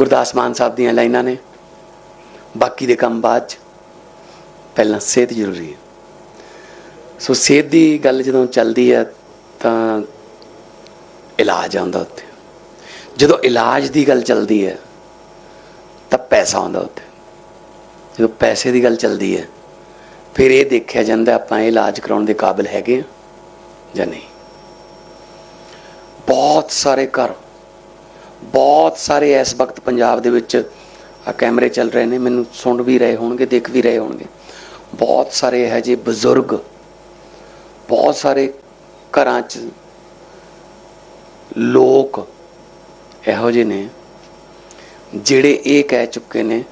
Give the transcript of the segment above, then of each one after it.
ਗੁਰਦਾਸ ਮਾਨ ਸਾਹਿਬ ਦੀਆਂ ਲਾਈਨਾਂ ਨੇ। ਬਾਕੀ ਦੇ ਕੰਮ ਬਾਅਦ ਚ। ਪਹਿਲਾਂ ਸਿਹਤ ਜ਼ਰੂਰੀ ਹੈ। ਸੋ ਸਿਹਤ ਦੀ ਗੱਲ ਜਦੋਂ ਚੱਲਦੀ ਹੈ ਤਾਂ ਇਲਾਜ ਆਉਂਦਾ ਉੱਥੇ। ਜਦੋਂ ਇਲਾਜ ਦੀ ਗੱਲ ਚੱਲਦੀ ਹੈ ਤਾਂ ਪੈਸਾ ਆਉਂਦਾ ਉੱਥੇ। ਜਦੋਂ ਪੈਸੇ ਦੀ ਗੱਲ ਚੱਲਦੀ ਹੈ, ਫਿਰ ਇਹ ਦੇਖਿਆ ਜਾਂਦਾ ਆਪਾਂ ਇਹ ਇਲਾਜ ਕਰਾਉਣ ਦੇ ਕਾਬਿਲ ਹੈਗੇ ਆ ਜਾਂ ਨਹੀਂ। ਬਹੁਤ ਸਾਰੇ ਘਰ ਬਹੁਤ ਸਾਰੇ ਇਸ ਵਕਤ ਪੰਜਾਬ ਦੇ ਵਿੱਚ ਕੈਮਰੇ ਚੱਲ ਰਹੇ ਨੇ, ਮੈਨੂੰ ਸੁਣ ਵੀ ਰਹੇ ਹੋਣਗੇ, ਦੇਖ ਵੀ ਰਹੇ ਹੋਣਗੇ। ਬਹੁਤ ਸਾਰੇ ਹੈ ਜੇ ਬਜ਼ੁਰਗ, ਬਹੁਤ ਸਾਰੇ ਘਰਾਂ 'ਚ ਲੋਕ ਇਹੋ ਜਿਹੇ ਨੇ, ਜਿਹੜੇ ਇਹ ਕਹਿ ਚੁੱਕੇ ਨੇ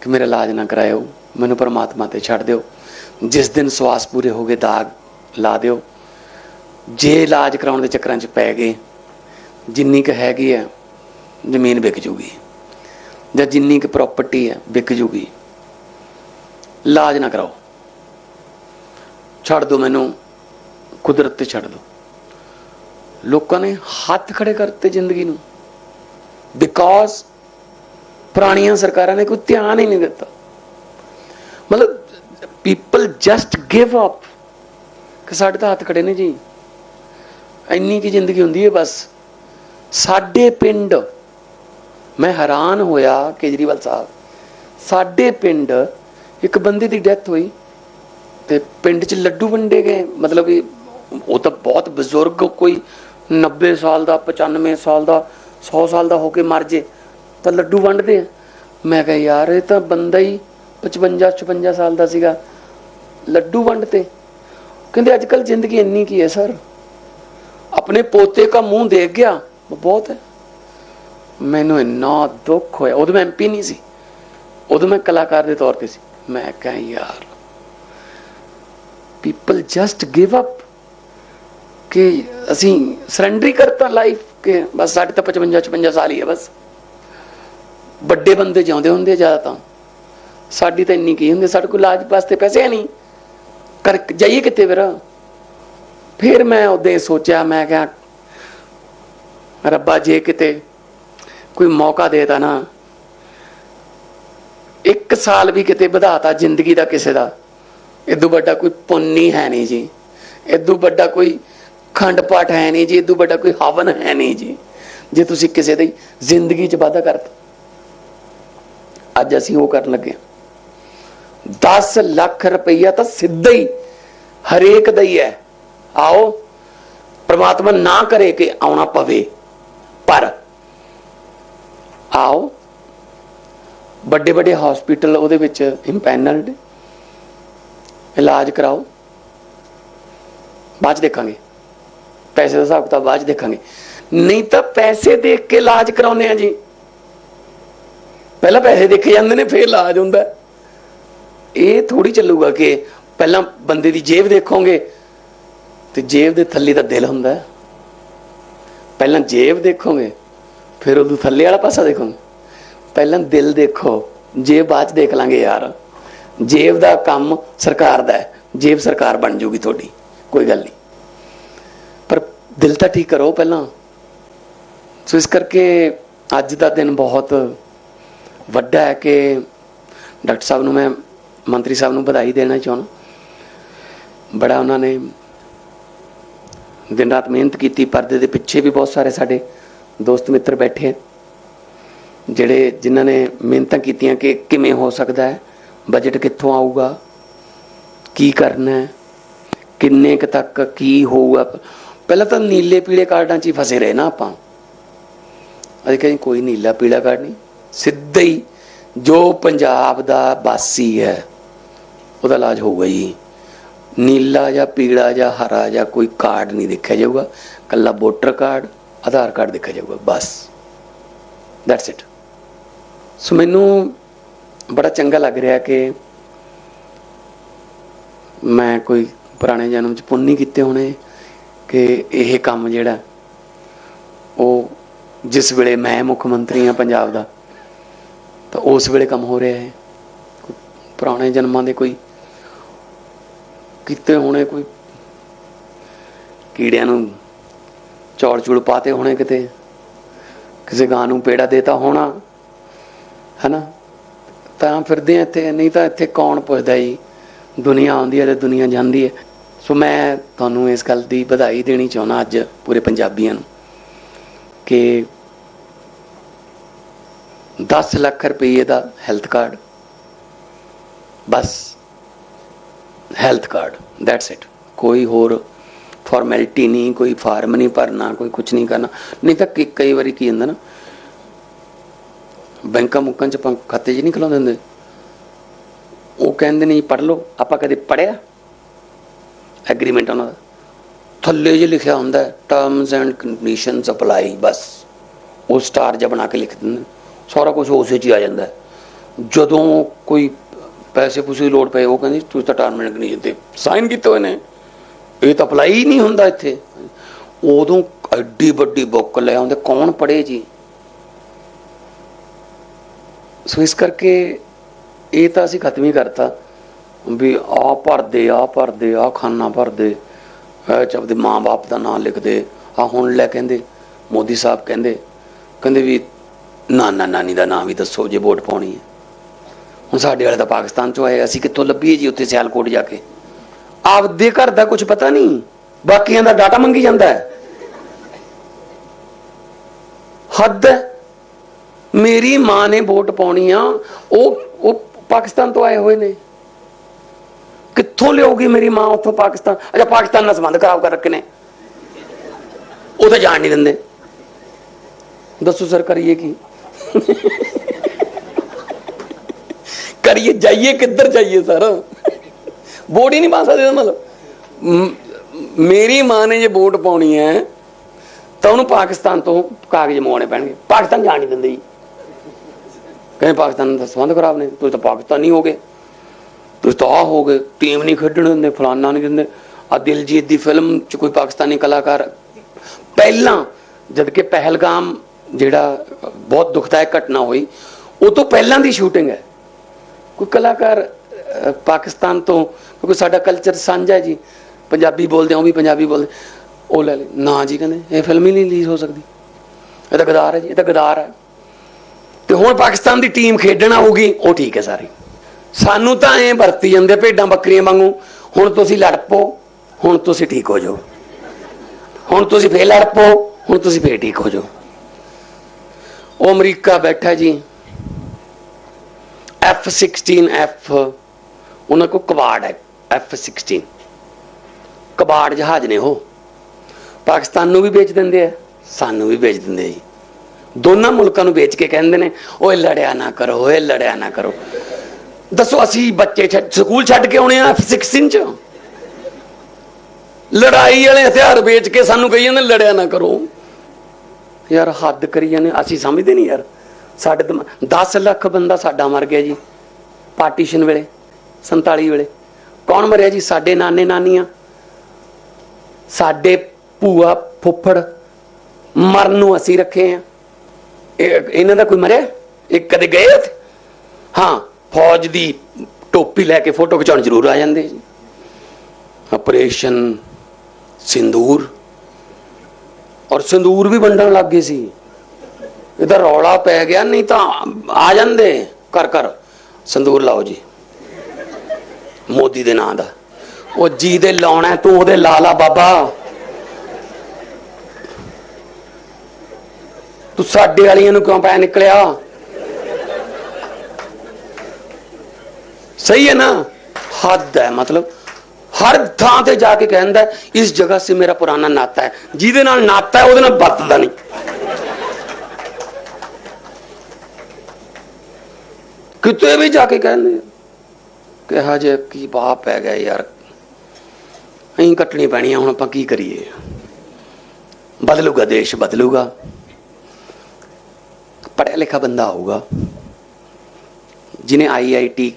ਕਿ ਮੇਰਾ ਇਲਾਜ ਨਾ ਕਰਾਇਓ, ਮੈਨੂੰ ਪਰਮਾਤਮਾ ਤੇ ਛੱਡ ਦਿਓ, ਜਿਸ ਦਿਨ ਸਵਾਸ ਪੂਰੇ ਹੋ ਗਏ, ਦਾਗ ਲਾ ਦਿਓ। ਜੇ ਇਲਾਜ ਕਰਾਉਣ ਦੇ ਚੱਕਰਾਂ 'ਚ ਪੈ ਗਏ, ਜਿੰਨੀ ਕੁ ਹੈਗੀ ਹੈ ਜ਼ਮੀਨ ਵਿਕ ਜੂਗੀ ਜਾਂ ਜਿੰਨੀ ਕੁ ਪ੍ਰਾਪਰਟੀ ਹੈ ਵਿਕ ਜੂਗੀ। ਇਲਾਜ ਨਾ ਕਰਾਓ। ਛੱਡ ਦਿਓ ਮੈਨੂੰ, ਕੁਦਰਤ ਤੇ ਛੱਡ ਦਿਓ ਲੋਕਾਂ ਨੇ ਹੱਥ ਖੜੇ ਕਰਤੇ ਜ਼ਿੰਦਗੀ ਨੂੰ। ਬਿਕੋਜ਼ ਪੁਰਾਣੀਆਂ ਸਰਕਾਰਾਂ ਨੇ ਕੋਈ ਧਿਆਨ ਹੀ ਨਹੀਂ ਦਿੱਤਾ। ਮਤਲਬ ਪੀਪਲ ਜਸਟ ਗਿਵ ਅਪ ਕਿ ਸਾਡੇ ਤਾਂ ਹੱਥ ਖੜੇ ਨੇ ਜੀ। ਇੰਨੀ ਕੀ ਜ਼ਿੰਦਗੀ ਹੁੰਦੀ ਹੈ ਬਸ। ਸਾਡੇ ਪਿੰਡ ਮੈਂ ਹੈਰਾਨ ਹੋਇਆ ਕੇਜਰੀਵਾਲ ਸਾਹਿਬ। ਸਾਡੇ ਪਿੰਡ ਇੱਕ ਬੰਦੇ ਦੀ ਡੈਥ ਹੋਈ ਤੇ ਪਿੰਡ 'ਚ ਲੱਡੂ ਵੰਡੇ ਗਏ। ਮਤਲਬ ਵੀ ਉਹ ਤਾਂ ਬਹੁਤ ਬਜ਼ੁਰਗ ਕੋਈ 90 ਸਾਲ ਦਾ 95 ਸਾਲ ਦਾ 100 ਸਾਲ ਦਾ ਹੋ ਕੇ ਮਰ ਜੇ, ਤਾਂ ਲੱਡੂ ਵੰਡਦੇ ਆ। ਮੈਂ ਕਿਹਾ ਯਾਰ ਇਹ ਤਾਂ ਬੰਦਾ ਹੀ 55 56 ਸਾਲ ਦਾ ਸੀਗਾ। ਲੱਡੂ ਵੰਡਤੇ। ਕਹਿੰਦੇ ਅੱਜ ਕੱਲ ਜ਼ਿੰਦਗੀ ਇੰਨੀ ਕੀ ਹੈ ਸਰ? ਆਪਣੇ ਪੋਤੇ ਦਾ ਮੂੰਹ ਦੇਖ ਗਿਆ, ਬਹੁਤ ਹੈ। ਮੈਨੂੰ ਇੰਨਾ ਦੁੱਖ ਹੋਇਆ। ਉਦੋਂ ਮੈਂ ਐਮਪੀ ਨਹੀਂ ਸੀ। ਉਦੋਂ ਮੈਂ ਕਲਾਕਾਰ ਦੇ ਤੌਰ ਤੇ ਸੀ। ਮੈਂ ਕਿਹਾ, ਯਾਰ ਪੀਪਲ ਜਸਟ ਗਿਵ ਅਪ ਕਿ ਅਸੀਂ ਸਰੈਂਡਰ ਹੀ ਕਰਤਾ ਲਾਈਫ ਕਿ ਬਸ ਸਾਡੇ ਤਾਂ 55 56 ਸਾਲ ਹੀ ਹੈ ਬਸ। ਵੱਡੇ ਬੰਦੇ ਜਿਉਂਦੇ ਹੁੰਦੇ ਜ਼ਿਆਦਾ ਤਾਂ ਸਾਡੀ ਤਾਂ ਇੰਨੀ ਕੀ ਹੁੰਦੀ ਸਾਡੇ ਕੋਲ ਇਲਾਜ ਵਾਸਤੇ ਪੈਸੇ ਨਹੀਂ। ਕਰ ਜਾਈਏ ਕਿੱਥੇ ਫਿਰ। ਫਿਰ ਮੈਂ ਉਹਦੇ ਸੋਚਿਆ, ਮੈਂ ਕਿਹਾ, ਰੱਬਾ ਜੇ ਕਿਤੇ ਕੋਈ ਮੌਕਾ ਦੇਤਾ ਨਾ। ਇੱਕ ਸਾਲ ਵੀ ਕਿਤੇ ਵਧਾਤਾ ਜ਼ਿੰਦਗੀ ਦਾ ਕਿਸੇ ਦਾ। ਇਦੋਂ ਵੱਡਾ ਕੋਈ ਪੁੰਨੀ ਹੈ ਨਹੀਂ ਜੀ। ਇਦੋਂ ਵੱਡਾ ਕੋਈ ਖੰਡ ਪਾਠ ਹੈ ਨਹੀਂ ਜੀ। ਇਦੋਂ ਵੱਡਾ ਕੋਈ ਹਵਨ ਹੈ ਨਹੀਂ ਜੀ। ਜੇ ਤੁਸੀਂ ਕਿਸੇ ਦੀ ਜ਼ਿੰਦਗੀ 'ਚ ਵਾਧਾ ਕਰਤਾ। ਅੱਜ ਅਸੀਂ ਉਹ ਕਰਨ ਲੱਗੇ ਹਾਂ। 10 ਲੱਖ ਰੁਪਈਆ ਤਾਂ ਸਿੱਧਾ ਹੀ ਹਰੇਕ ਦਾ ਹੀ ਹੈ। ਆਓ, ਪ੍ਰਮਾਤਮਾ ਨਾ ਕਰੇ ਕਿ ਆਉਣਾ ਪਵੇ। ਪਰ ਆਓ। ਵੱਡੇ ਵੱਡੇ ਹਸਪੀਟਲ ਉਹਦੇ ਵਿੱਚ ਇੰਪੈਨਲਡ ਇਲਾਜ ਕਰਾਓ। ਬਾਅਦ 'ਚ ਦੇਖਾਂਗੇ। ਪੈਸੇ ਦਾ ਹਿਸਾਬ ਕਿਤਾਬ ਬਾਅਦ 'ਚ ਦੇਖਾਂਗੇ। ਨਹੀਂ ਤਾਂ ਪੈਸੇ ਦੇਖ ਕੇ ਇਲਾਜ ਕਰਾਉਨੇ ਆ ਜੀ। ਪਹਿਲਾਂ ਪੈਸੇ ਦੇਖੇ ਜਾਂਦੇ ਨੇ, ਫਿਰ ਇਲਾਜ ਹੁੰਦਾ। ਇਹ ਥੋੜੀ ਚੱਲੂਗਾ ਕਿ ਪਹਿਲਾਂ ਬੰਦੇ ਦੀ ਜੇਬ ਦੇਖੋਗੇ, ਤੇ ਜੇਬ ਦੇ ਥੱਲੇ ਤਾਂ ਦਿਲ ਹੁੰਦਾ। ਪਹਿਲਾਂ ਜੇਬ ਦੇਖੋਗੇ ਫਿਰ ਉਹਦੇ ਥੱਲੇ ਵਾਲਾ ਪਾਸਾ ਦੇਖੋ। ਪਹਿਲਾਂ ਦਿਲ ਦੇਖੋ, ਜੇਬ ਬਾਅਦ ਦੇਖ ਲਾਂਗੇ ਯਾਰ। ਜੇਬ ਦਾ ਕੰਮ ਸਰਕਾਰ ਦਾ ਹੈ, ਜੇਬ ਸਰਕਾਰ ਬਣ ਜੂਗੀ ਤੁਹਾਡੀ, ਕੋਈ ਗੱਲ ਨਹੀਂ। ਪਰ ਦਿਲ ਤਾਂ ਠੀਕ ਕਰੋ ਪਹਿਲਾਂ। ਸੋ ਇਸ ਕਰਕੇ ਅੱਜ ਦਾ ਦਿਨ ਬਹੁਤ ਵੱਡਾ ਹੈ ਕਿ ਡਾਕਟਰ ਸਾਹਿਬ ਨੂੰ ਮੈਂ, ਮੰਤਰੀ ਸਾਹਿਬ ਨੂੰ ਵਧਾਈ ਦੇਣਾ ਚਾਹੁੰਦਾ। ਬੜਾ ਉਹਨਾਂ ਨੇ ਦਿਨ ਰਾਤ ਮਿਹਨਤ ਕੀਤੀ, ਪਰਦੇ ਦੇ ਪਿੱਛੇ ਵੀ ਬਹੁਤ ਸਾਰੇ ਸਾਡੇ ਦੋਸਤ ਮਿੱਤਰ ਬੈਠੇ ਹੈ ਜਿਹੜੇ ਜਿਨ੍ਹਾਂ ਨੇ ਮਿਹਨਤਾਂ ਕੀਤੀਆਂ ਕਿ ਕਿਵੇਂ ਹੋ ਸਕਦਾ ਹੈ ਬਜਟ ਕਿੱਥੋਂ ਆਊਗਾ, ਕੀ ਕਰਨਾ ਹੈ, ਕਿੰਨੇ ਕੁ ਤੱਕ ਕੀ ਹੋਊਗਾ। ਪਹਿਲਾਂ ਤਾਂ ਨੀਲੇ ਪੀਲੇ ਕਾਰਡਾਂ 'ਚ ਹੀ ਫਸੇ ਰਹੇ ਨਾ ਆਪਾਂ। ਅਸੀਂ ਕਹਿੰਦੇ ਕੋਈ ਨੀਲਾ ਪੀਲਾ ਕਾਰਡ ਨਹੀਂ, ਸਿੱਧਾ ਹੀ ਜੋ ਪੰਜਾਬ ਦਾ ਵਾਸੀ ਹੈ, ਉਹਦਾ ਇਲਾਜ ਹੋਊਗਾ ਜੀ। ਨੀਲਾ ਜਾਂ ਪੀਲਾ ਜਾਂ ਹਰਾ ਜਾਂ ਕੋਈ ਕਾਰਡ ਨਹੀਂ ਦੇਖਿਆ ਜਾਊਗਾ, ਕੱਲਾ ਵੋਟਰ ਕਾਰਡ ਆਧਾਰ ਕਾਰਡ ਦੇਖਿਆ ਜਾਊਗਾ ਬਸ ਦੈਟਸ ਇਟ ਸੋ ਮੈਨੂੰ ਬੜਾ ਚੰਗਾ ਲੱਗ ਰਿਹਾ ਕਿ ਮੈਂ ਕੋਈ ਪੁਰਾਣੇ ਜਨਮ ਚ ਪੁੰਨ ਨਹੀਂ ਕੀਤੇ ਹੋਣੇ ਕਿ ਇਹ ਕੰਮ ਜਿਹੜਾ ਉਹ ਜਿਸ ਵੇਲੇ ਮੈਂ ਮੁੱਖ ਮੰਤਰੀ ਹਾਂ ਪੰਜਾਬ ਦਾ ਤਾਂ ਉਸ ਵੇਲੇ ਕੰਮ ਹੋ ਰਿਹਾ ਹੈ ਪੁਰਾਣੇ ਜਨਮਾਂ ਦੇ ਕੋਈ ਕੀਤੇ ਹੋਣੇ ਕੋਈ ਕੀੜਿਆਂ ਨੂੰ ਚੌੜ ਚੂੜ ਪਾਤੇ ਹੋਣੇ ਕਿਤੇ। ਕਿਸੇ ਗਾਂ ਨੂੰ ਪੇੜਾ ਦੇਤਾ ਹੋਣਾ। ਹਨਾ? ਤਾਂ ਫਿਰਦੇ ਆ ਇੱਥੇ, ਨਹੀਂ ਤਾਂ ਇੱਥੇ ਕੌਣ ਪੁੱਛਦਾ ਜੀ? ਦੁਨੀਆ ਆਉਂਦੀ ਹੈ ਤੇ ਦੁਨੀਆ ਜਾਂਦੀ ਹੈ। ਸੋ ਮੈਂ ਤੁਹਾਨੂੰ ਇਸ ਗੱਲ ਦੀ ਵਧਾਈ ਦੇਣੀ ਚਾਹੁੰਦਾ ਅੱਜ ਪੂਰੇ ਪੰਜਾਬੀਆਂ ਨੂੰ ਕਿ 10 ਲੱਖ ਰੁਪਏ ਦਾ ਹੈਲਥ ਕਾਰਡ, ਬਸ, ਹੈਲਥ ਕਾਰਡ ਦੈਟਸ ਇਟ ਕੋਈ ਹੋਰ ਫਾਰਮੈਲਿਟੀ ਨਹੀਂ ਕੋਈ ਫਾਰਮ ਨਹੀਂ ਭਰਨਾ, ਕੋਈ ਕੁਝ ਨਹੀਂ ਕਰਨਾ। ਨਹੀਂ ਤਾਂ ਕਈ ਵਾਰੀ ਕੀ ਹੁੰਦਾ ਨਾ, ਬੈਂਕਾਂ ਮੁੱਕਾਂ ਚ ਆਪਾਂ ਖਾਤੇ 'ਚ ਨਹੀਂ ਖਲਾਉਂਦੇ ਹੁੰਦੇ। ਉਹ ਕਹਿੰਦੇ ਨੇ ਜੀ ਪੜ ਲਓ, ਆਪਾਂ ਕਦੇ ਪੜਿਆ ਐਗਰੀਮੈਂਟ ਉਹਨਾਂ ਦਾ। ਥੱਲੇ ਜੇ ਲਿਖਿਆ ਹੁੰਦਾ ਟਰਮਸ ਐਂਡ ਕੰਡੀਸ਼ਨਸ ਅਪਲਾਈ ਬਸ। ਉਹ ਸਟਾਰ ਜਿਹਾ ਬਣਾ ਕੇ ਲਿਖ ਦਿੰਦੇ ਨੇ। ਸਾਰਾ ਕੁਝ ਉਸੇ 'ਚ ਹੀ ਆ ਜਾਂਦਾ ਜਦੋਂ ਕੋਈ ਪੈਸੇ ਪੂਸੇ ਦੀ ਲੋੜ ਪਏ, ਉਹ ਕਹਿੰਦੇ, ਤੁਸੀਂ ਤਾਂ ਟਰਮ ਐਂਡ ਕੰਡੀਸ਼ਨ ਤੇ ਸਾਈਨ ਕੀਤੇ ਹੋਏ ਨੇ। ਇਹ ਤਾਂ ਅਪਲਾਈ ਹੀ ਨਹੀਂ ਹੁੰਦਾ ਇੱਥੇ। ਉਦੋਂ ਐਡੀ ਵੱਡੀ ਬੁੱਕ ਲੈ ਆਉਂਦੇ, ਕੌਣ ਪੜੇ ਜੀ? ਸੋ ਇਸ ਕਰਕੇ ਇਹ ਤਾਂ ਅਸੀਂ ਖਤਮ ਹੀ ਕਰਤਾ। ਵੀ ਆ ਭਰਦੇ ਆ ਭਰਦੇ ਆ ਖਾਨਾ ਭਰਦੇ ਇਹ ਚ ਆਪਦੇ ਮਾਂ-ਬਾਪ ਦਾ ਨਾਮ ਲਿਖਦੇ ਆ ਹੁਣ ਲੈ ਕਹਿੰਦੇ, ਮੋਦੀ ਸਾਹਿਬ ਕਹਿੰਦੇ ਕਹਿੰਦੇ ਵੀ ਨਾਨਾ ਨਾਨੀ ਦਾ ਨਾਮ ਵੀ ਦੱਸੋ ਜੇ ਵੋਟ ਪਾਉਣੀ ਹੈ। ਹੁਣ ਸਾਡੇ ਵਾਲੇ ਤਾਂ ਪਾਕਿਸਤਾਨ ਚੋਂ ਆਏ, ਅਸੀਂ ਕਿੱਥੋਂ ਲੱਭੀਏ ਜੀ ਉੱਥੇ ਸਿਆਲਕੋਟ ਜਾ ਕੇ? ਆਪਦੇ ਘਰ ਦਾ ਕੁਝ ਪਤਾ ਨਹੀਂ। ਬਾਕੀਆਂ ਦਾ ਡਾਟਾ ਮੰਗੀ ਜਾਂਦਾ ਹੈ। ਹੱਦ ਮੇਰੀ ਮਾਂ ਨੇ ਵੋਟ ਪਾਉਣੀ ਆ। ਉਹ ਉਹ ਪਾਕਿਸਤਾਨ ਤੋਂ ਆਏ ਹੋਏ ਨੇ। ਕਿੱਥੋਂ ਲਿਆਉਗੀ ਮੇਰੀ ਮਾਂ ਉੱਥੋਂ ਪਾਕਿਸਤਾਨ? ਅੱਛਾ, ਪਾਕਿਸਤਾਨ ਨਾਲ ਸੰਬੰਧ ਖਰਾਬ ਕਰ ਰੱਖੇ ਨੇ। ਉਹ ਤਾਂ ਜਾਣ ਨਹੀਂ ਦਿੰਦੇ। ਦੱਸੋ ਸਰ, ਕਰੀਏ ਕੀ? ਕਰੀਏ, ਜਾਈਏ, ਕਿੱਧਰ ਜਾਈਏ ਸਰ? ਵੋਟ ਹੀ ਨਹੀਂ ਪਾ ਸਕਦੇ ਮਤਲਬ। ਮੇਰੀ ਮਾਂ ਨੇ ਜੇ ਵੋਟ ਪਾਉਣੀ ਹੈ, ਤਾਂ ਉਹਨੂੰ ਪਾਕਿਸਤਾਨ ਤੋਂ ਕਾਗਜ਼ ਮੰਗਵਾਉਣੇ ਪੈਣਗੇ। ਪਾਕਿਸਤਾਨ ਜਾਣ ਨਹੀਂ ਦਿੰਦੇ ਜੀ। ਕਹਿੰਦੇ ਪਾਕਿਸਤਾਨ ਦਾ ਸੰਬੰਧ ਖਰਾਬ ਨੇ, ਤੁਸੀਂ ਤਾਂ ਪਾਕਿਸਤਾਨੀ ਹੋ ਗਏ। ਤੁਸੀਂ ਤਾਂ ਆ ਹੋ ਗਏ ਟੀਮ ਨਹੀਂ ਖੇਡਣ ਦਿੰਦੇ, ਫਲਾਨਾ ਨਹੀਂ ਦਿੰਦੇ। ਆ ਦਿਲਜੀਤ ਦੀ ਫਿਲਮ ਚ ਕੋਈ ਪਾਕਿਸਤਾਨੀ ਕਲਾਕਾਰ ਪਹਿਲਾਂ ਜਦ ਕਿ ਪਹਿਲਗਾਮ ਜਿਹੜਾ ਬਹੁਤ ਦੁਖਦਾਇਕ ਘਟਨਾ ਹੋਈ, ਉਹ ਤੋਂ ਪਹਿਲਾਂ ਦੀ ਸ਼ੂਟਿੰਗ ਹੈ। ਕੋਈ ਕਲਾਕਾਰ ਪਾਕਿਸਤਾਨ ਤੋਂ, ਕਿਉਂਕਿ ਸਾਡਾ ਕਲਚਰ ਸਾਂਝਾ ਹੈ ਜੀ। ਪੰਜਾਬੀ ਬੋਲਦੇ ਆ, ਉਹ ਵੀ ਪੰਜਾਬੀ ਬੋਲਦੇ। ਉਹ ਲੈ ਲੈ, ਨਾ ਜੀ ਕਹਿੰਦੇ, ਇਹ ਫਿਲਮ ਹੀ ਨਹੀਂ ਰਿਲੀਜ਼ ਹੋ ਸਕਦੀ। ਇਹ ਤਾਂ ਗਦਾਰ ਹੈ ਜੀ, ਇਹ ਤਾਂ ਗਦਾਰ ਹੈ। ਤੇ ਹੁਣ ਪਾਕਿਸਤਾਨ ਦੀ ਟੀਮ ਖੇਡਣਾ ਆਊਗੀ, ਉਹ ਠੀਕ ਹੈ ਸਾਰੀ। ਸਾਨੂੰ ਤਾਂ ਐਂ ਵਰਤੀ ਜਾਂਦੇ ਭੇਡਾਂ ਬੱਕਰੀਆਂ ਵਾਂਗੂ, ਹੁਣ ਤੁਸੀਂ ਲੜ ਪਓ, ਹੁਣ ਤੁਸੀਂ ਠੀਕ ਹੋ ਜਾਓ। ਹੁਣ ਤੁਸੀਂ ਫੇਰ ਲੜ ਪਓ, ਹੁਣ ਤੁਸੀਂ ਫੇਰ ਠੀਕ ਹੋ ਜਾਓ। ਉਹ ਅਮਰੀਕਾ ਬੈਠਾ ਜੀ। F16 F ਉਹਨਾਂ ਕੋ ਕਬਾੜ ਹੈ F16 ਕਬਾੜ ਜਹਾਜ਼ ਨੇ ਉਹ। ਪਾਕਿਸਤਾਨ ਨੂੰ ਵੀ ਵੇਚ ਦਿੰਦੇ ਆ, ਸਾਨੂੰ ਵੀ ਵੇਚ ਦਿੰਦੇ ਜੀ। ਦੋਨਾਂ ਮੁਲਕਾਂ ਨੂੰ ਵੇਚ ਕੇ ਕਹਿੰਦੇ ਨੇ, ਓਏ ਲੜਿਆ ਨਾ ਕਰੋ, ਓਏ ਲੜਿਆ ਨਾ ਕਰੋ। ਦੱਸੋ, ਅਸੀਂ ਬੱਚੇ ਛੱਡ, ਸਕੂਲ ਛੱਡ ਕੇ ਆਉਣੇ ਆ F16 ਚ? ਲੜਾਈ ਵਾਲੇ ਹਥਿਆਰ ਵੇਚ ਕੇ ਸਾਨੂੰ ਕਹੀ ਜਾਂਦੇ, ਲੜਿਆ ਨਾ ਕਰੋ। ਯਾਰ ਹੱਦ ਕਰੀ ਜਾਂਦੇ, ਅਸੀਂ ਸਮਝਦੇ ਨਹੀਂ ਯਾਰ। ਸਾਡੇ ਦਿਮਾ- 10 ਲੱਖ ਬੰਦਾ ਸਾਡਾ ਮਰ ਗਿਆ ਜੀ, ਪਾਰਟੀਸ਼ਨ ਵੇਲੇ। 47 ਵੇਲੇ। ਕੌਣ ਮਰਿਆ ਜੀ? ਸਾਡੇ ਨਾਨੇ ਨਾਨੀਆਂ। ਸਾਡੇ ਭੂਆ ਫੁੱਫੜ ਮਰਨ ਨੂੰ ਅਸੀਂ ਰੱਖੇ ਆ। ਇਹਨਾਂ ਦਾ ਕੋਈ ਮਰਿਆ? ਇਹ ਕਦੇ ਗਏ ਉੱਥੇ? ਹਾਂ, ਫੌਜ ਦੀ ਟੋਪੀ ਲੈ ਕੇ ਫੋਟੋ ਖਿਚਾਉਣ ਜ਼ਰੂਰ ਆ ਜਾਂਦੇ ਜੀ। ਆਪਰੇਸ਼ਨ ਸਿੰਦੂਰ। ਔਰ ਸਿੰਦੂਰ ਵੀ ਵੰਡਣ ਲੱਗ ਗਏ ਸੀ। ਇਹਦਾ ਰੌਲਾ ਪੈ ਗਿਆ, ਨਹੀਂ ਤਾਂ ਆ ਜਾਂਦੇ। ਕਰ ਕਰ ਸਿੰਦੂਰ ਲਾਓ ਜੀ। ਮੋਦੀ ਦੇ ਨਾਂ ਦਾ। ਉਹ ਜੀ ਦੇ ਲਾਉਣਾ ਤੂੰ ਉਹਦੇ ਲਾ ਲਾ ਬਾਬਾ। ਤੂੰ ਸਾਡੇ ਵਾਲੀਆਂ ਨੂੰ ਕਿਉਂ ਪੈ ਨਿਕਲਿਆ? ਸਹੀ ਹੈ ਨਾ? ਹੱਦ ਹੈ ਮਤਲਬ ਹਰ ਥਾਂ ਤੇ ਜਾ ਕੇ ਕਹਿੰਦਾ ਹੈ, ਇਸ ਜਗ੍ਹਾ ਸੇ ਮੇਰਾ ਪੁਰਾਣਾ ਨਾਤਾ ਹੈ। ਜਿਹਦੇ ਨਾਲ ਨਾਤਾ ਹੈ ਉਹਦੇ ਨਾਲ ਵਰਤਦਾ ਨਹੀਂ। ਕਿਤੇ ਵੀ ਜਾ ਕੇ ਕਹਿੰਦੇ ਕਿਹਾ ਹਜੇ ਕੀ ਬਾਪ ਪੈ ਗਿਆ ਯਾਰ ਅਹੀਂ ਕੱਟਣੀ ਪੈਣੀ ਆ, ਹੁਣ ਆਪਾਂ ਕੀ ਕਰੀਏ? ਬਦਲੂਗਾ ਦੇਸ਼, ਬਦਲੂਗਾ। ਪੜ੍ਹਿਆ ਲਿਖਾ ਬੰਦਾ ਆਊਗਾ। ਜਿਹਨੇ ਆਈਆਈਟੀ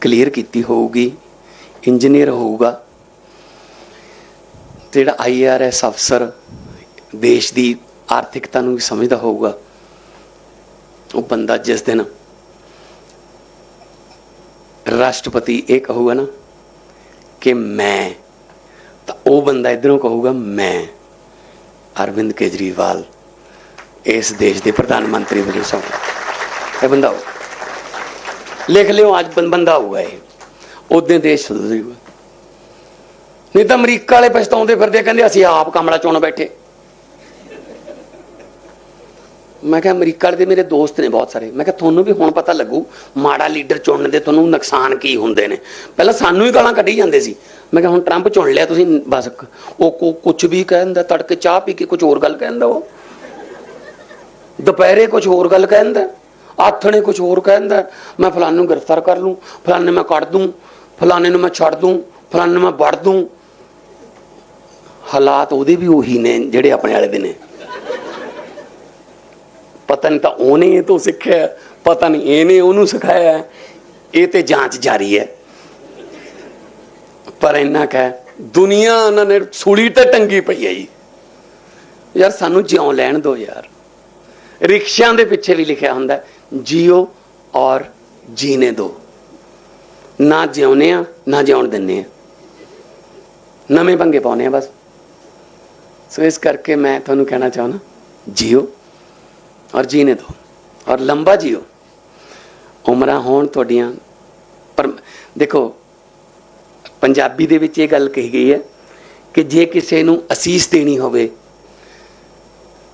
ਕਲੀਅਰ ਕੀਤੀ ਹੋਊਗੀ, ਇੰਜੀਨੀਅਰ ਹੋਊਗਾ, ਤੇ ਜਿਹੜਾ ਆਈਆਰਐਸ ਅਫਸਰ ਦੇਸ਼ ਦੀ ਆਰਥਿਕਤਾ ਨੂੰ ਵੀ ਸਮਝਦਾ ਹੋਊਗਾ, ਉਹ ਬੰਦਾ ਜਿਸ ਦਿਨ ਰਾਸ਼ਟਰਪਤੀ ਇਹ ਕਹੂਗਾ ਨਾ ਕਿ ਮੈਂ, ਤਾਂ ਉਹ ਬੰਦਾ ਇਧਰੋਂ ਕਹੂਗਾ, ਮੈਂ, ਅਰਵਿੰਦ ਕੇਜਰੀਵਾਲ, ਇਸ ਦੇਸ਼ ਦੇ ਪ੍ਰਧਾਨ ਮੰਤਰੀ ਵਜੋਂ ਸਭ ਇਹ ਬੰਦਾ ਹੋਊ ਲਿਖ ਲਿਓ, ਅੱਜ ਬੰਦਾ ਹੋਊਗਾ ਇਹ। ਉਦੋਂ ਦੇਸ਼ ਸੁਧਰ ਜੂਗਾ ਨਹੀਂ ਤਾਂ ਅਮਰੀਕਾ ਵਾਲੇ ਪਛਤਾਉਂਦੇ ਫਿਰਦੇ ਕਹਿੰਦੇ ਅਸੀਂ ਆਪ ਕਮਲਾ ਚੋਣ ਬੈਠੇ। ਮੈਂ ਕਿਹਾ ਅਮਰੀਕਾ ਵਾਲੇ ਦੇ ਮੇਰੇ ਦੋਸਤ ਨੇ ਬਹੁਤ ਸਾਰੇ। ਮੈਂ ਕਿਹਾ ਤੁਹਾਨੂੰ ਵੀ ਹੁਣ ਪਤਾ ਲੱਗੂ ਮਾੜਾ ਲੀਡਰ ਚੁਣਨ ਦੇ ਤੁਹਾਨੂੰ ਨੁਕਸਾਨ ਕੀ ਹੁੰਦੇ ਨੇ। ਪਹਿਲਾਂ ਸਾਨੂੰ ਹੀ ਗਾਲਾਂ ਕੱਢੀ ਜਾਂਦੇ ਸੀ। ਮੈਂ ਕਿਹਾ ਹੁਣ ਟਰੰਪ ਚੁਣ ਲਿਆ ਤੁਸੀਂ, ਬਸ ਉਹ ਕੁਝ ਵੀ ਕਹਿੰਦਾ, ਤੜਕੇ ਚਾਹ ਪੀ ਕੇ ਕੁਝ ਹੋਰ ਗੱਲ ਕਹਿੰਦਾ ਉਹ। ਦੁਪਹਿਰੇ ਕੁਝ ਹੋਰ ਗੱਲ ਕਹਿੰਦਾ, ਆਥਣੇ ਕੁਝ ਹੋਰ ਕਹਿੰਦਾ, ਮੈਂ ਫਲਾਣੇ ਨੂੰ ਗ੍ਰਿਫਤਾਰ ਕਰ ਲੂੰ, ਫਲਾਣੇ ਮੈਂ ਕੱਢ ਦੂੰ, ਫਲਾਣੇ ਨੂੰ ਮੈਂ ਛੱਡ ਦੂੰ, ਫਲਾਣੇ ਨੂੰ ਮੈਂ ਵੜ ਦੂੰ। ਹਾਲਾਤ ਉਹਦੇ ਵੀ ਉਹੀ ਨੇ ਜਿਹੜੇ ਆਪਣੇ ਵਾਲੇ ਦੇ ਨੇ। ਪਤਾ ਨਹੀਂ ਤਾਂ ਉਹਨੇ ਇਹ ਤੋਂ ਸਿੱਖਿਆ ਪਤਾ ਨਹੀਂ ਇਹਨੇ ਉਹਨੂੰ ਸਿਖਾਇਆ ਇਹ ਤੇ ਜਾਂਚ ਜਾਰੀ ਹੈ। ਪਰ ਇੰਨਾ ਕਹਿ ਦੁਨੀਆ ਉਹਨਾਂ ਨੇ ਸੂਲੀ ਤੇ ਟੰਗੀ ਪਈ ਹੈ ਜੀ। ਯਾਰ ਸਾਨੂੰ ਜਿਉਂ ਲੈਣ ਦਿਓ ਯਾਰ। ਰਿਕਸ਼ਿਆਂ ਦੇ ਪਿੱਛੇ ਵੀ ਲਿਖਿਆ ਹੁੰਦਾ ਜੀਓ ਔਰ ਜੀਨੇ ਦੋ। ਨਾ ਜਿਉਨੇ ਆ, ਨਾ ਜਿਉਣ ਦਿੰਨੇ ਆ। ਨਵੇਂ ਪੰਗੇ ਪਾਉਨੇ ਆ ਬਸ। ਸੋ ਇਸ ਕਰਕੇ ਮੈਂ ਤੁਹਾਨੂੰ ਕਹਿਣਾ ਚਾਹੁੰਦਾ, ਜੀਓ ਔਰ ਜੀਨੇ ਦੋ, ਔਰ ਲੰਬਾ ਜੀਓ। ਉਮਰਾਂ ਹੋਣ ਤੁਹਾਡੀਆਂ ਪਰ ਦੇਖੋ, ਪੰਜਾਬੀ ਦੇ ਵਿੱਚ ਇਹ ਗੱਲ ਕਹੀ ਗਈ ਹੈ ਕਿ ਜੇ ਕਿਸੇ ਨੂੰ ਅਸੀਸ ਦੇਣੀ ਹੋਵੇ,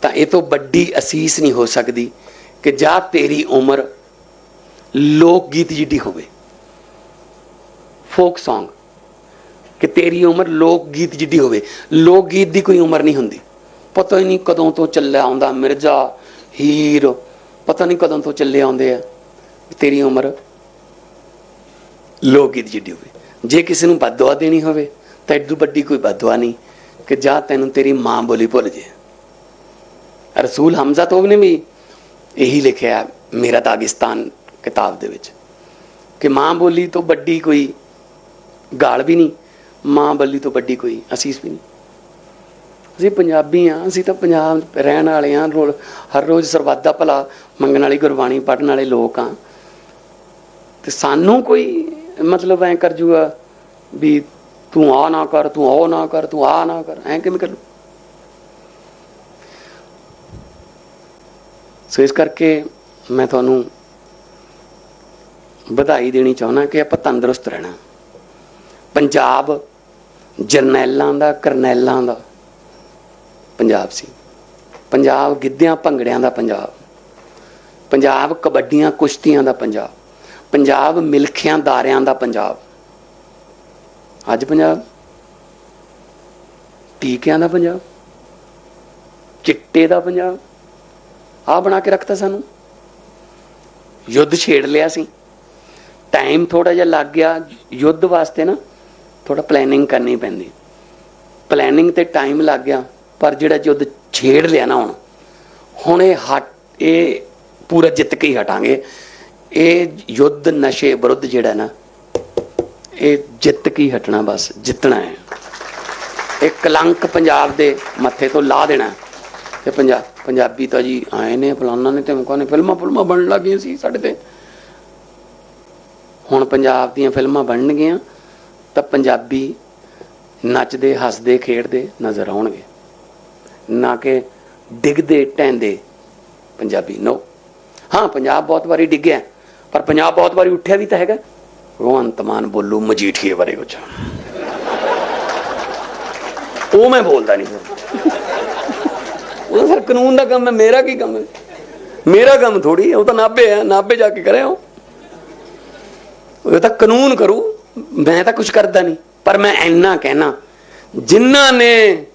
ਤਾਂ ਇਹ ਤੋਂ ਵੱਡੀ ਅਸੀਸ ਨਹੀਂ ਹੋ ਸਕਦੀ ਕਿ ਜਾਂ ਤੇਰੀ ਉਮਰ ਲੋਕ ਗੀਤ ਜਿੱਡੀ ਹੋਵੇ। ਫੋਕ Song ਕਿ ਤੇਰੀ ਉਮਰ ਲੋਕ ਗੀਤ ਜਿੱਡੀ ਹੋਵੇ। ਲੋਕ ਗੀਤ ਦੀ ਕੋਈ ਉਮਰ ਨਹੀਂ ਹੁੰਦੀ। ਪਤਾ ਹੀ ਨਹੀਂ ਕਦੋਂ ਤੋਂ ਚੱਲਿਆ ਆਉਂਦਾ ਮਿਰਜ਼ਾ ਹੀਰ, ਪਤਾ ਨਹੀਂ ਕਦੋਂ ਤੋਂ ਚੱਲੇ ਆਉਂਦੇ ਆ ਤੇਰੀ ਉਮਰ ਲੋਕ ਗੀਤ ਜਿੱਡੀ ਹੋਵੇ। ਜੇ ਕਿਸੇ ਨੂੰ ਬਦਦੁਆ ਦੇਣੀ ਹੋਵੇ, ਤਾਂ ਐਡੂ ਵੱਡੀ ਕੋਈ ਬਦਦੁਆ ਨਹੀਂ ਕਿ ਜਾਂ ਤੈਨੂੰ ਤੇਰੀ ਮਾਂ ਬੋਲੀ ਭੁੱਲ ਜੇ। ਰਸੂਲ ਹਮਜ਼ਾ ਤੋਬ ਨੇ ਵੀ ਇਹੀ ਲਿਖਿਆ ਮੇਰਾ ਦਾਗਿਸਤਾਨ ਕਿਤਾਬ ਦੇ ਵਿੱਚ ਕਿ ਮਾਂ ਬੋਲੀ ਤੋਂ ਵੱਡੀ ਕੋਈ ਗਾਲ ਵੀ ਨਹੀਂ, ਮਾਂ ਬੋਲੀ ਤੋਂ ਵੱਡੀ ਕੋਈ ਅਸੀਸ ਵੀ ਨਹੀਂ। ਅਸੀਂ ਪੰਜਾਬੀ ਆ ਅਸੀਂ ਤਾਂ ਪੰਜਾਬ ਰਹਿਣ ਵਾਲੇ ਆ ਰੋਲ ਹਰ ਰੋਜ਼ ਸਰਬੱਤ ਦਾ ਭਲਾ ਮੰਗਣ ਵਾਲੀ ਗੁਰਬਾਣੀ ਪੜਨ ਵਾਲੇ ਲੋਕ ਆ ਤੇ ਸਾਨੂੰ ਕੋਈ ਮਤਲਬ ਐ ਕਰ ਜੂਗਾ ਵੀ ਤੂੰ ਆ ਨਾ ਕਰ, ਤੂੰ ਉਹ ਨਾ ਕਰ, ਤੂੰ ਆ ਨਾ ਕਰ, ਐ ਕਿਵੇਂ ਕਰ? ਲੂ ਸੋ ਇਸ ਕਰਕੇ ਮੈਂ ਤੁਹਾਨੂੰ ਵਧਾਈ ਦੇਣੀ ਚਾਹੁੰਦਾ ਕਿ ਆਪਾਂ ਤੰਦਰੁਸਤ ਰਹਿਣਾ। ਪੰਜਾਬ ਜਰਨੈਲਾਂ ਦਾ, ਕਰਨੈਲਾਂ ਦਾ। ਪੰਜਾਬ ਸੀ। ਪੰਜਾਬ ਗਿੱਧਿਆਂ ਭੰਗੜਿਆਂ ਦਾ ਪੰਜਾਬ। ਪੰਜਾਬ ਕਬੱਡੀਆਂ, ਕੁਸ਼ਤੀਆਂ ਦਾ ਪੰਜਾਬ। ਪੰਜਾਬ ਮਿਲਖਿਆਂ, ਦਾਰਿਆਂ ਦਾ ਪੰਜਾਬ। ਅੱਜ ਪੰਜਾਬ ਟੀਕਿਆਂ ਦਾ ਪੰਜਾਬ। ਚਿੱਟੇ ਦਾ ਪੰਜਾਬ। ਆ ਬਣਾ ਕੇ ਰੱਖਤਾ ਸਾਨੂੰ। ਯੁੱਧ ਛੇੜ ਲਿਆ ਸੀ। ਟਾਈਮ ਥੋੜਾ ਜਿਹਾ ਲੱਗ ਗਿਆ। ਯੁੱਧ ਵਾਸਤੇ ਨਾ ਥੋੜਾ ਪਲੈਨਿੰਗ ਕਰਨੀ ਪੈਂਦੀ। ਪਲੈਨਿੰਗ ਤੇ ਟਾਈਮ ਲੱਗ ਗਿਆ। ਪਰ ਜਿਹੜਾ ਯੁੱਧ ਛੇੜ ਲਿਆ ਨਾ ਹੁਣ ਹੁਣ ਇਹ ਹਟ, ਇਹ ਪੂਰਾ ਜਿੱਤ ਕੇ ਹੀ ਹਟਾਂਗੇ। ਇਹ ਯੁੱਧ ਨਸ਼ੇ ਵਿਰੁੱਧ ਜਿਹੜਾ ਨਾ, ਇਹ ਜਿੱਤ ਕੇ ਹੀ ਹਟਣਾ ਬਸ, ਜਿੱਤਣਾ ਹੈ। ਇਹ ਕਲੰਕ ਪੰਜਾਬ ਦੇ ਮੱਥੇ ਤੋਂ ਲਾ ਦੇਣਾ। ਤੇ ਪੰਜਾਬ ਪੰਜਾਬੀ ਤਾਂ ਜੀ ਆਏ ਨੇ ਫਲਾਨਾ ਨੇ ਤੇ ਮੁਕਾ ਫਿਲਮਾਂ ਫਿਲਮਾਂ ਬਣਨ ਲੱਗੀਆਂ ਸੀ ਸਾਡੇ ਤੇ। ਹੁਣ ਪੰਜਾਬ ਦੀਆਂ ਫਿਲਮਾਂ ਬਣਨਗੀਆਂ, ਤਾਂ ਪੰਜਾਬੀ ਨੱਚਦੇ, ਹੱਸਦੇ, ਖੇਡਦੇ ਨਜ਼ਰ ਆਉਣਗੇ। ਨਾ ਕਿ ਡਿੱਗਦੇ ਟੈਂਦੇ ਪੰਜਾਬੀ। ਨੋ ਹਾਂ, ਪੰਜਾਬ ਬਹੁਤ ਵਾਰੀ ਡਿੱਗਿਆ, ਪਰ ਪੰਜਾਬ ਬਹੁਤ ਵਾਰੀ ਉੱਠਿਆ ਵੀ ਤਾਂ ਹੈਗਾ। ਭਗਵੰਤ ਮਾਨ ਬੋਲੂ, ਮਜੀਠੀਏ ਬਾਰੇ ਕੁਝ ਉਹ ਮੈਂ ਬੋਲਦਾ ਨਹੀਂ ਉਹ ਸਰ ਕਾਨੂੰਨ ਦਾ ਕੰਮ ਹੈ, ਮੇਰਾ ਕੀ ਕੰਮ ਹੈ? ਮੇਰਾ ਕੰਮ ਥੋੜੀ ਉਹ ਤਾਂ ਨਾਭੇ ਹੈ, ਨਾਭੇ ਜਾ ਕੇ ਕਰਿਆ ਉਹ। ਤਾਂ ਕਾਨੂੰਨ ਕਰੂ, ਮੈਂ ਤਾਂ ਕੁਝ ਕਰਦਾ ਨਹੀਂ ਪਰ ਮੈਂ ਇੰਨਾ ਕਹਿਣਾ, ਜਿਨ੍ਹਾਂ ਨੇ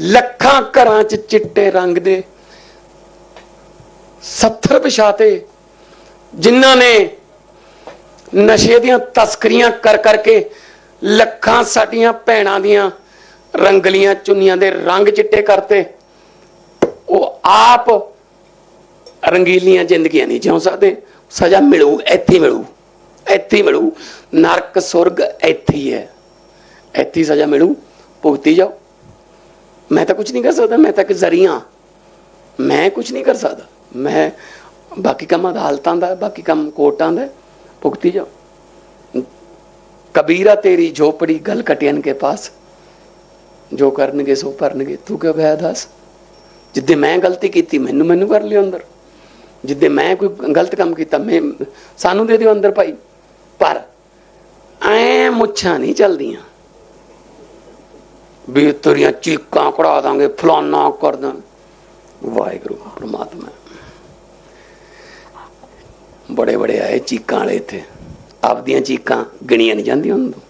ਲੱਖਾਂ ਘਰਾਂ 'ਚ ਚਿੱਟੇ ਰੰਗ ਦੇ 70 ਵਿਛਾਤੇ, ਜਿਨ੍ਹਾਂ ਨੇ ਨਸ਼ੇ ਦੀਆਂ ਤਸਕਰੀਆਂ ਕਰ ਕਰਕੇ ਲੱਖਾਂ ਸਾਡੀਆਂ ਭੈਣਾਂ ਦੀਆਂ ਰੰਗਲੀਆਂ ਚੁੰਨੀਆਂ ਦੇ ਰੰਗ ਚਿੱਟੇ ਕਰਤੇ। ਉਹ ਆਪ ਰੰਗੀਲੀਆਂ ਜ਼ਿੰਦਗੀਆਂ ਨਹੀਂ ਜਿਉਂ ਸਕਦੇ। ਸਜ਼ਾ ਮਿਲੂ, ਇੱਥੇ ਮਿਲੂ ਇੱਥੇ ਮਿਲੂ। ਨਰਕ, ਸੁਰਗ ਇੱਥੇ ਹੈ ਇੱਥੇ ਸਜ਼ਾ ਮਿਲੂ। ਭੁਗਤੀ ਜਾਓ। ਮੈਂ ਤਾਂ ਕੁਝ ਨਹੀਂ ਕਰ ਸਕਦਾ, ਮੈਂ ਤਾਂ ਇੱਕ ਜ਼ਰੀਆ ਮੈਂ ਕੁਝ ਨਹੀਂ ਕਰ ਸਕਦਾ। ਮੈਂ ਬਾਕੀ ਕੰਮ ਅਦਾਲਤਾਂ ਦਾ, ਬਾਕੀ ਕੰਮ ਕੋਰਟਾਂ ਦਾ, ਭੁਗਤੀ ਜਾਓ ਕਬੀਰਾ ਤੇਰੀ ਝੋਪੜੀ ਗਲ ਕਟਿਆਨ ਕੇ ਪਾਸ। ਜੋ ਕਰਨਗੇ ਸੋ ਭਰਨਗੇ। ਤੂੰ ਕਿਉਂ ਭੈ ਦੱਸ? ਜਿੱਦੇ ਮੈਂ ਗਲਤੀ ਕੀਤੀ, ਮੈਨੂੰ ਮੈਨੂੰ ਕਰ ਲਿਓ ਅੰਦਰ। ਜਿੱਦੇ ਮੈਂ ਕੋਈ ਗਲਤ ਕੰਮ ਕੀਤਾ, ਮੈਂ, ਸਾਨੂੰ ਦੇ ਦਿਓ ਅੰਦਰ ਭਾਈ। ਪਰ ਐ ਮੁੱਛਾਂ ਨਹੀਂ ਚੱਲਦੀਆਂ। ਵੀ ਤੇਰੀਆਂ ਚੀਕਾਂ ਕਢਾ ਦਾਂਗੇ, ਫਲਾਨਾ ਕਰ ਦਾਂ ਵਾਹਿਗੁਰੂ, ਪ੍ਰਮਾਤਮਾ। ਬੜੇ ਬੜੇ ਆਏ ਚੀਕਾਂ ਵਾਲੇ ਇੱਥੇ। ਆਪਦੀਆਂ ਚੀਕਾਂ ਗਿਣੀਆਂ ਨਹੀਂ ਜਾਂਦੀਆਂ ਉਹਨਾਂ ਤੋਂ